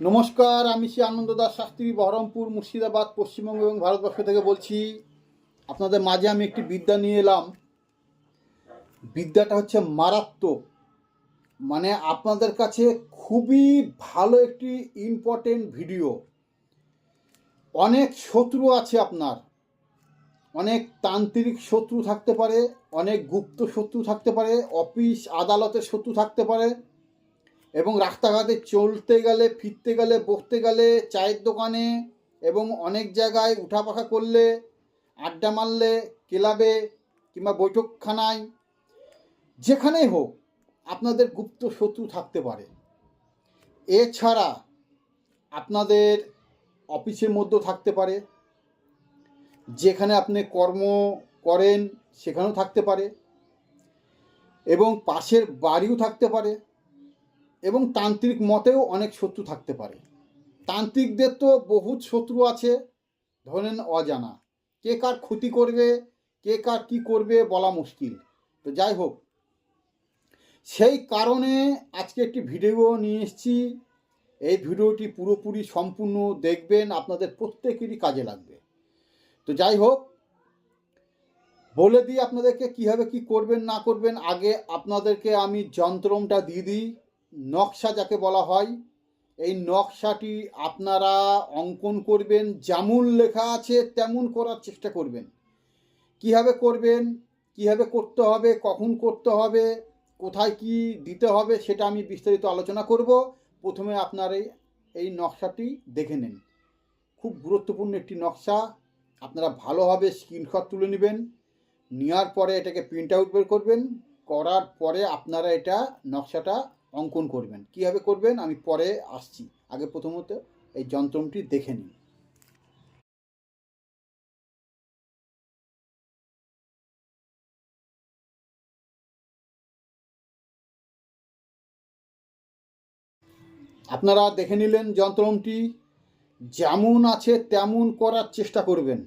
নমস্কার, আমি শ্রী আনন্দ দাস শাস্ত্রী, বহরমপুর, মুর্শিদাবাদ, পশ্চিমবঙ্গ এবং ভারতবর্ষ থেকে বলছি। আপনাদের মাঝে আমি একটি বিদ্যা নিয়ে এলাম। বিদ্যাটা হচ্ছে মারাত্মক। মানে আপনাদের কাছে খুবই ভালো একটি ইম্পর্টেন্ট ভিডিও অনেক শত্রু আছে আপনার। অনেক তান্ত্রিক শত্রু থাকতে পারে, অনেক গুপ্ত শত্রু থাকতে পারে, অফিস আদালতের শত্রু থাকতে পারে। এবং রাস্তাঘাটে চলতে গেলে, ফিরতে গেলে, বসতে গেলে, চায়ের দোকানে এবং অনেক জায়গায় উঠা পাখা করলে, আড্ডা মারলে, ক্লাবে কিংবা বৈঠকখানায়, যেখানেই হোক আপনাদের গুপ্ত শত্রু থাকতে পারে। এছাড়া আপনাদের অফিসের মধ্যেও থাকতে পারে, যেখানে আপনি কর্ম করেন সেখানেও থাকতে পারে এবং পাশের বাড়িও থাকতে পারে। এবং তান্ত্রিক মতেও অনেক শত্রু থাকতে পারে। তান্ত্রিকদের তো বহুত শত্রু আছে, ধরেন অজানা। কে কার ক্ষতি করবে, কে কার কী করবে বলা মুশকিল। তো যাই হোক, সেই কারণে আজকে একটি ভিডিও নিয়ে এসেছি। এই ভিডিওটি পুরোপুরি সম্পূর্ণ দেখবেন, আপনাদের প্রত্যেকেরই কাজে লাগবে। তো যাই হোক, বলে দিই আপনাদেরকে কীভাবে কি করবেন, না করবেন। আগে আপনাদেরকে আমি যন্ত্রমটা দিয়ে দিই। নকশা যাকে বলা হয়, এই নকশাটি আপনারা অঙ্কন করবেন, যেমন লেখা আছে তেমন করার চেষ্টা করবেন। কীভাবে করবেন, কীভাবে করতে হবে, কখন করতে হবে, কোথায় কি দিতে হবে সেটা আমি বিস্তারিত আলোচনা করব। প্রথমে আপনার এই এই নকশাটি দেখে নিন। খুব গুরুত্বপূর্ণ একটি নকশা। আপনারা ভালোভাবে স্ক্রিনশট তুলে নেবেন। নেওয়ার পরে এটাকে প্রিন্ট আউট বের করবেন। করার পরে আপনারা এটা নকশাটা অঙ্কন করবেন। কীভাবে করবেন? আমি পরে আসছি। আগে প্রথমত এই যন্ত্রটি দেখে নিন। আপনারা দেখে নিলেন যন্ত্রটি। যেমন আছে তেমন করার চেষ্টা করবেন।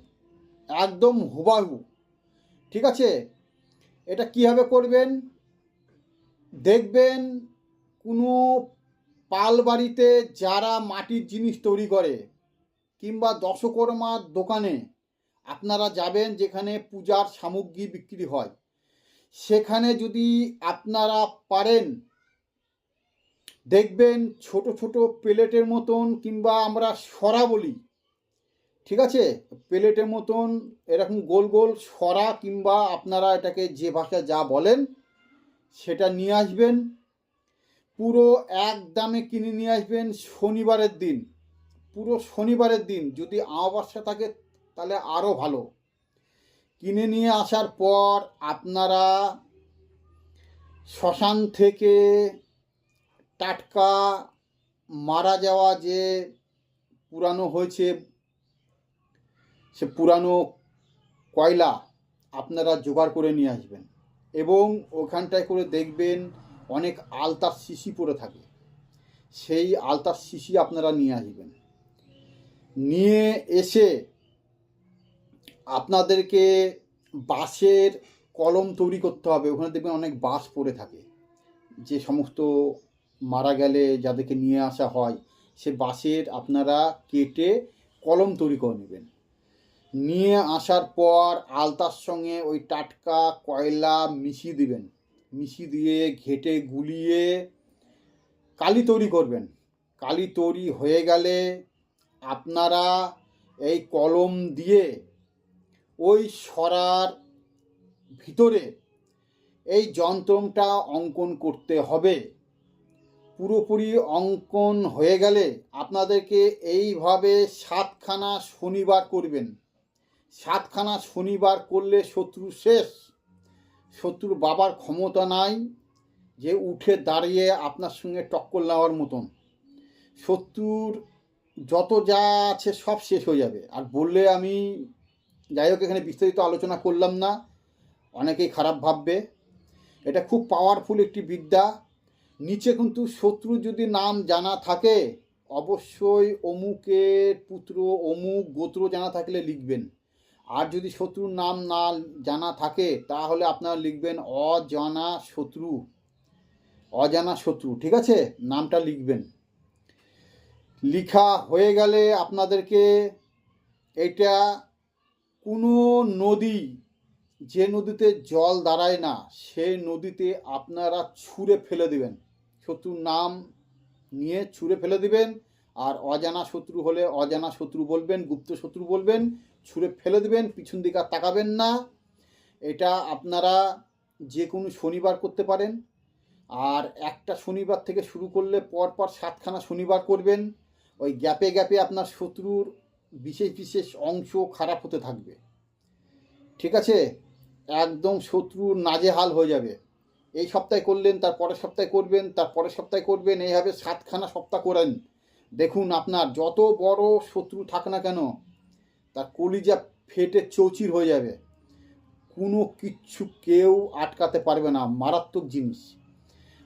একদম হুবাহু। ঠিক আছে? এটা কীভাবে করবেন? দেখবেন কোনো পাল বাড়িতে যারা মাটির জিনিস তৈরি করে কিংবা দশকর্মার দোকানে আপনারা যাবেন যেখানে পূজার সামগ্রী বিক্রি হয়, সেখানে যদি আপনারা পারেন, দেখবেন ছোট ছোট প্লেটের মতন কিংবা আমরা সরা বলি, ঠিক আছে? প্লেটের মতন এরকম গোল গোল সরা কিংবা আপনারা এটাকে যে ভাষায় যা বলেন, সেটা নিয়ে আসবেন। পুরো এক দামে কিনে নিয়ে আসবেন শনিবারের দিন। পুরো শনিবারের দিন, যদি আমাবস্যা থাকে তাহলে আরও ভালো। কিনে নিয়ে আসার পর আপনারা শ্মশান থেকে টাটকা মারা যাওয়া যে পুরানো হয়েছে, সে পুরানো কয়লা আপনারা জোগাড় করে নিয়ে আসবেন। এবং ওখানটায় করে দেখবেন অনেক আলতার শিশি পড়ে থাকে। সেই আলতার শিশি আপনারা নিয়ে আসবেন। নিয়ে এসে আপনাদেরকে বাঁশের কলম তৈরি করতে হবে। ওখানে দেখবেন অনেক বাঁশ পড়ে থাকে। যে সমস্ত মারা গেলে যাদেরকে নিয়ে আসা হয়, সে বাঁশের আপনারা কেটে কলম তৈরি করে নেবেন। নিয়ে আসার পর আলতার সঙ্গে ওই টাটকা কয়লা মিশিয়ে দিবেন। মিশিয়ে দিয়ে, ঘেটে, গুলিয়ে কালি তৈরি করবেন। কালি তৈরি হয়ে গেলে আপনারা এই কলম দিয়ে ওই সরার ভিতরে এই যন্ত্রটা অঙ্কন করতে হবে। পুরোপুরি অঙ্কন হয়ে গেলে আপনাদেরকে এইভাবে সাতখানা শনিবার করবেন। সাতখানা শনিবার করলে শত্রু শেষ। শত্রুর বাবার ক্ষমতা নাই, যে উঠে দাঁড়িয়ে আপনার সঙ্গে টক্কর নেওয়ার মতন। শত্রুর যত যা আছে সব শেষ হয়ে যাবে। আর বললে আমি, যাই হোক, এখানে বিস্তারিত আলোচনা করলাম না। অনেকেই খারাপ ভাববে। এটা খুব পাওয়ারফুল একটি বিদ্যা। নিচে কিন্তু শত্রু যদি নাম জানা থাকে, অবশ্যই অমুকের পুত্র, অমুক গোত্র জানা থাকলে লিখবেন। আর যদি শত্রুর নাম না জানা থাকে, তাহলে আপনারা লিখবেন অজানা শত্রু। অজানা শত্রু, ঠিক আছে? নামটা লিখবেন। লিখা হয়ে গেলে আপনাদেরকে এটা কোনো নদী, যে নদীতে জল দাঁড়ায় না সেই নদীতে আপনারা ছুঁড়ে ফেলে দিবেন। শত্রুর নাম নিয়ে ছুঁড়ে ফেলে দিবেন। আর অজানা শত্রু হলে অজানা শত্রু বলবেন, গুপ্ত শত্রু বলবেন, ছুঁড়ে ফেলে দেবেন, পিছন দিকে তাকাবেন না। এটা আপনারা যে কোনো শনিবার করতে পারেন। আর একটা শনিবার থেকে শুরু করলে পরপর সাতখানা শনিবার করবেন। ওই গ্যাপে গ্যাপে আপনার শত্রুর বিশেষ বিশেষ অংশ খারাপ হতে থাকবে। ঠিক আছে? একদম শত্রুর নাজেহাল হয়ে যাবে। এই সপ্তাহে করলেন, তার পরের সপ্তাহে করবেন, তার পরের সপ্তাহে করবেন, এইভাবে সাতখানা সপ্তাহ করেন। দেখুন আপনার, যত বড় শত্রু থাক না কেন, তার কলিজা ফেটে চৌচির হয়ে যাবে। কোনো কিচ্ছু কেউ আটকাতে পারবে না, মারাত্মক জিনিস।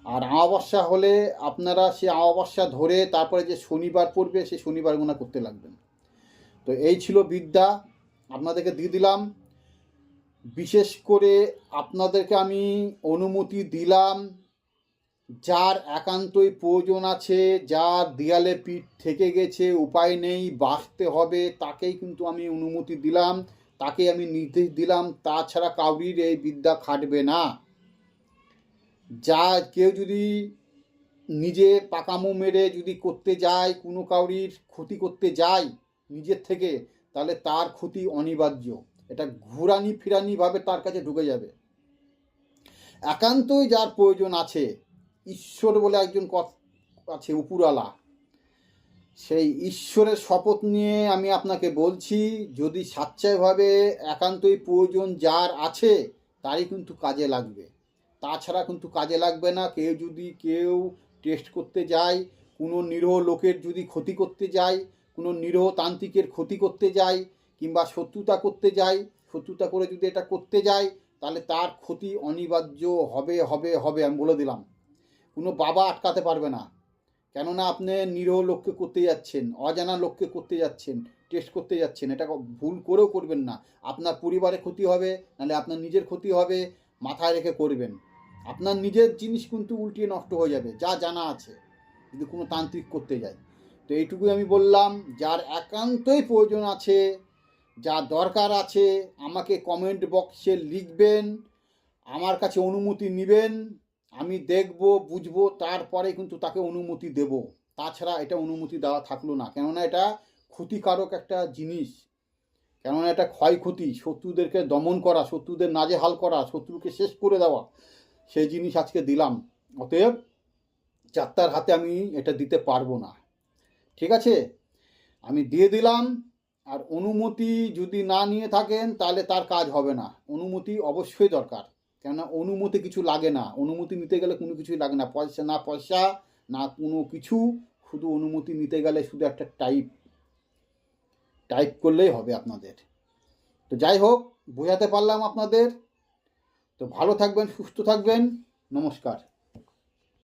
আর অমাবস্যা হলে আপনারা সে অমাবস্যা ধরে তারপরে যে শনিবার পড়বে সেই শনিবার গোনা করতে লাগবেন। তো এই ছিল বিদ্যা, আপনাদেরকে দিয়ে দিলাম। বিশেষ করে আপনাদেরকে আমি অনুমতি দিলাম যার একান্তই প্রয়োজন আছে যার দেয়ালে পিঠ থেকে গেছে, উপায় নেই, বাঁচতে হবে, তাকেই কিন্তু আমি অনুমতি দিলাম, তাকে আমি নির্দেশ দিলাম, তাছাড়া কাউরির এই বিদ্যা খাটবে না। যা কেউ যদি নিজে পাকামো মেরে যদি করতে যায়, কোনো কাউরির ক্ষতি করতে যায় নিজের থেকে, তাহলে তার ক্ষতি অনিবার্য। এটা ঘুরানি ফিরানিভাবে তার কাছে ঢুকে যাবে। একান্তই যার প্রয়োজন আছে ঈশ্বর বলে একজন আছে উপরালা সেই ঈশ্বরের শপথ নিয়ে আমি আপনাকে বলছি, যদি স্বেচ্ছায়ভাবে একান্তই প্রয়োজন যার আছে, তারই কিন্তু কাজে লাগবে। তাছাড়া কিন্তু কাজে লাগবে না। কেউ যদি কেউ টেস্ট করতে যায়, কোনো নিরহ লোকের যদি ক্ষতি করতে যায়, কোনো নিরহ তান্ত্রিকের ক্ষতি করতে যায়, কিংবা শত্রুতা করতে যায়, শত্রুতা করে যদি এটা করতে যায়, তাহলে তার ক্ষতি অনিবার্য হবে হবে হবে, আমি বলে দিলাম। কোনো বাবা আটকাতে পারবে না। কেননা আপনি নিরহ লোককে করতে যাচ্ছেন, অজানা লোককে করতে যাচ্ছেন টেস্ট করতে যাচ্ছেন, এটা ভুল করেও করবেন না। আপনার পরিবারে ক্ষতি হবে, নাহলে আপনার নিজের ক্ষতি হবে, মাথায় রেখে করবেন। আপনার নিজের জিনিস কিন্তু উল্টিয়ে নষ্ট হয়ে যাবে, যা জানা আছে, যদি কোনো তান্ত্রিক করতে যায়। তো এইটুকুই আমি বললাম, যার একান্তই প্রয়োজন আছে, যা দরকার আছে, আমাকে কমেন্ট বক্সে লিখবেন, আমার কাছে অনুমতি নেবেন আমি দেখব, বুঝব, তারপরে কিন্তু তাকে অনুমতি দেব। তাছাড়া এটা অনুমতি দেওয়া থাকল না। কেননা এটা ক্ষতিকারক একটা জিনিস। কেননা এটা ক্ষয়ক্ষতি, শত্রুদেরকে দমন করা, শত্রুদের নাজেহাল করা, শত্রুকে শেষ করে দেওয়া, সেই জিনিস আজকে দিলাম। অতএব যাত্রার হাতে আমি এটা দিতে পারব না। ঠিক আছে? আমি দিয়ে দিলাম, আর অনুমতি যদি না নিয়ে থাকেন, তাহলে তার কাজ হবে না। অনুমতি অবশ্যই দরকার। কেননা অনুমতি কিছু লাগে না। অনুমতি নিতে গেলে কোনো কিছুই লাগে না। পয়সা না পয়সা, না কোনো কিছু, শুধু অনুমতি নিতে গেলে শুধু একটা টাইপ টাইপ করলেই হবে আপনাদের। তো যাই হোক, বোঝাতে পারলাম আপনাদের। তো ভালো থাকবেন, সুস্থ থাকবেন। নমস্কার।